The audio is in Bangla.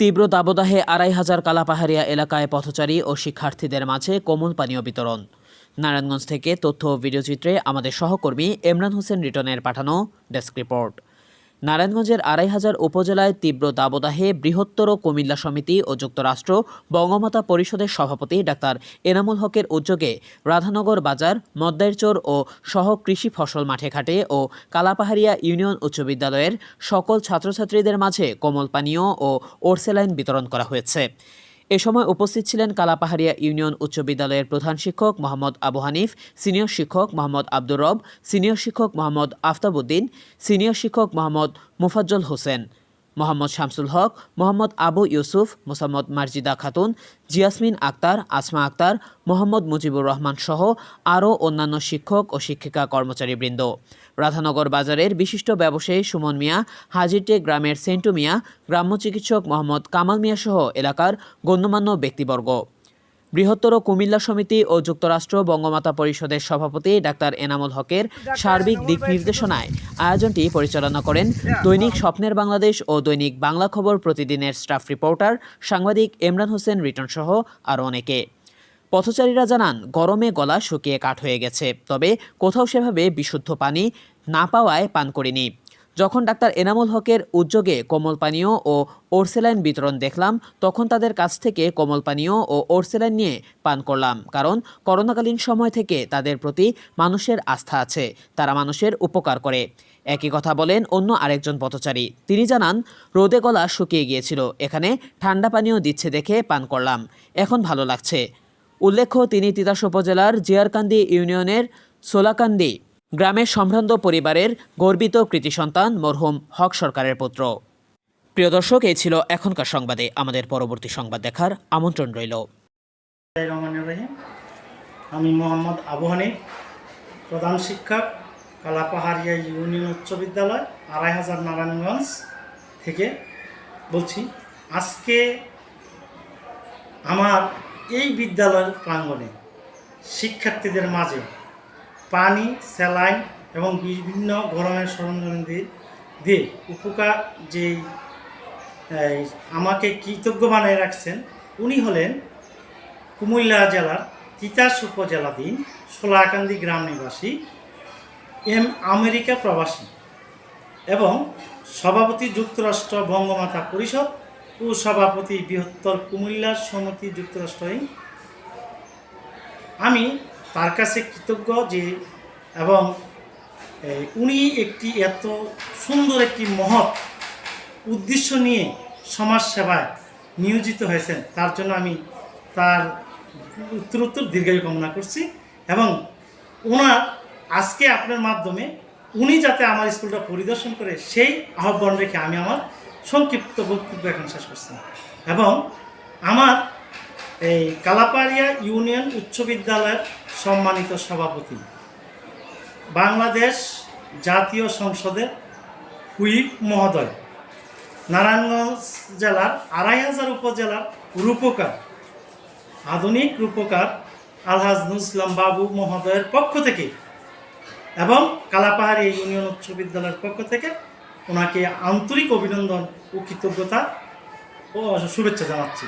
তীব্র দাবদাহে আড়াই হাজার কালাপাহাড়িয়া এলাকায় পথচারী ও শিক্ষার্থীদের মাঝে কোমল পানীয় বিতরণ। নারায়ণগঞ্জ থেকে তথ্য ও ভিডিওচিত্রে আমাদের সহকর্মী এমরান হোসেন রিটনের পাঠানো ডেস্ক রিপোর্ট। নারায়ণগঞ্জের আড়াই হাজার উপজেলায় তীব্র দাবদাহে বৃহত্তর কুমিল্লা সমিতি ও যুক্তরাষ্ট্র বঙ্গমাতা পরিষদের সভাপতি ডাক্তার এনামুল হকের উদ্যোগে রাধানগর বাজার মদ্দাইরচর ও সহ কৃষি ফসল মাঠে ঘাটে ও কালাপাহাড়িয়া ইউনিয়ন উচ্চ বিদ্যালয়ের সকল ছাত্রছাত্রীদের মাঝে কোমল পানীয় ও ওরসেলাইন বিতরণ করা হয়েছে। এ সময় উপস্থিত ছিলেন কালাপাহাড়িয়া ইউনিয়ন উচ্চ বিদ্যালয়ের প্রধান শিক্ষক মোহাম্মদ আবু হানিফ, সিনিয়র শিক্ষক মোহাম্মদ আব্দুর রব, সিনিয়র শিক্ষক মোহাম্মদ আফতাবুদ্দিন সিনিয়র শিক্ষক মোহাম্মদ মুফাজ্জল হোসেন। মোহাম্মদ শামসুল হক, মোহাম্মদ আবু ইউসুফ, মোসাম্মদ মার্জিদা খাতুন, জিয়াসমিন আক্তার, আসমা আক্তার, মোহাম্মদ মুজিবুর রহমান সহ আরও অন্যান্য শিক্ষক ও শিক্ষিকা কর্মচারীবৃন্দ। রাধানগর বাজারের বিশিষ্ট ব্যবসায়ী সুমন মিয়া, হাজিরটে গ্রামের সেন্টু মিয়া, গ্রাম্য চিকিৎসক মোহাম্মদ কামাল মিয়া সহ এলাকার গণ্যমান্য ব্যক্তিবর্গ। বৃহত্তর কুমিল্লা সমিতি ও যুক্তরাষ্ট্র বঙ্গমাতা পরিষদের সভাপতি ডাক্তার এনামুল হকের সার্বিক দিক নির্দেশনায় আয়োজনটি পরিচালনা করেন দৈনিক স্বপ্নের বাংলাদেশ ও দৈনিক বাংলা খবর প্রতিদিনের স্টাফ রিপোর্টার সাংবাদিক ইমরান হোসেন রিটন সহ আরও অনেকে। পথচারীরা জানান গরমে গলা শুকিয়ে কাঠ হয়ে গেছে তবে কোথাও সেভাবে বিশুদ্ধ পানি না পাওয়ায় পান করিনি। যখন ডাক্তার এনামুল হকের উদ্যোগে কোমল পানীয় ও ওরসেলাইন বিতরণ দেখলাম, তখন তাদের কাছ থেকে কোমল পানীয় ও ওরসেলাইন নিয়ে পান করলাম, কারণ করোনাকালীন সময় থেকে তাদের প্রতি মানুষের আস্থা আছে, তারা মানুষের উপকার করে। একই কথা বলেন অন্য আরেকজন পথচারী। তিনি জানান, রোদে গলা শুকিয়ে গিয়েছিল, এখানে ঠান্ডা পানীয় দিচ্ছে দেখে পান করলাম, এখন ভালো লাগছে। উল্লেখ্য, তিনি তিতাস উপজেলার জিয়ারকান্দি ইউনিয়নের সোলাকান্দি গ্রামের সম্ভ্রান্ত পরিবারের গর্বিত কৃতি সন্তান মরহুম হক সরকারের পুত্র। প্রিয় দর্শক, এই ছিল এখনকার সংবাদে। আমাদের পরবর্তী সংবাদ দেখার আমন্ত্রণ রইল। আমি মোহাম্মদ আবু হানিফ, প্রধান শিক্ষক, কালাপাহাড়িয়া ইউনিয়ন উচ্চ বিদ্যালয়, আড়াই হাজার নারায়ণগঞ্জ থেকে বলছি, আজকে আমার এই বিদ্যালয়ের প্রাঙ্গণে শিক্ষার্থীদের মাঝে পানি স্যালাইন এবং বিভিন্ন গরমের সরঞ্জাম দিয়ে দিয়ে উপকার এই, আমাকে কৃতজ্ঞ বানিয়ে রাখছেন উনি হলেন কুমিল্লা জেলার তিতাস উপজেলাধীন সোলাকান্দি গ্রাম নিবাসী এম আমেরিকা প্রবাসী এবং সভাপতি যুক্তরাষ্ট্র বঙ্গমাতা পরিষদ ও সভাপতি বৃহত্তর কুমিল্লা সমিতি যুক্তরাষ্ট্র ইঙ্ক। আমি তার কাছে কৃতজ্ঞ যে, এবং উনি একটি এত সুন্দর একটি মহৎ উদ্দেশ্য নিয়ে সমাজ সেবায় নিয়োজিত হয়েছেন, তার জন্য আমি তার উত্তর উত্তর দীর্ঘায়ু কামনা করছি, এবং ওনার আজকে আপনার মাধ্যমে উনি যাতে আমার স্কুলটা পরিদর্শন করে, সেই আহ্বান রেখে আমি আমার সংক্ষিপ্ত বক্তব্য এখন শেষ করছি। এবং আমার এই কালাপাড়িয়া ইউনিয়ন উচ্চ বিদ্যালয়ের সম্মানিত সভাপতি। বাংলাদেশ জাতীয় সংসদের হুইপ মহোদয়। নারায়ণগঞ্জ জেলার আড়াই হাজার উপজেলার রূপকার। আধুনিক রূপকার আলহাজ নুসলাম বাবু মহোদয়ের পক্ষ থেকে এবং কালাপাহাড়ি ইউনিয়ন উচ্চ বিদ্যালয়ের পক্ষ থেকে ওনাকে আন্তরিক অভিনন্দন ও কৃতজ্ঞতা ও শুভেচ্ছা জানাচ্ছি।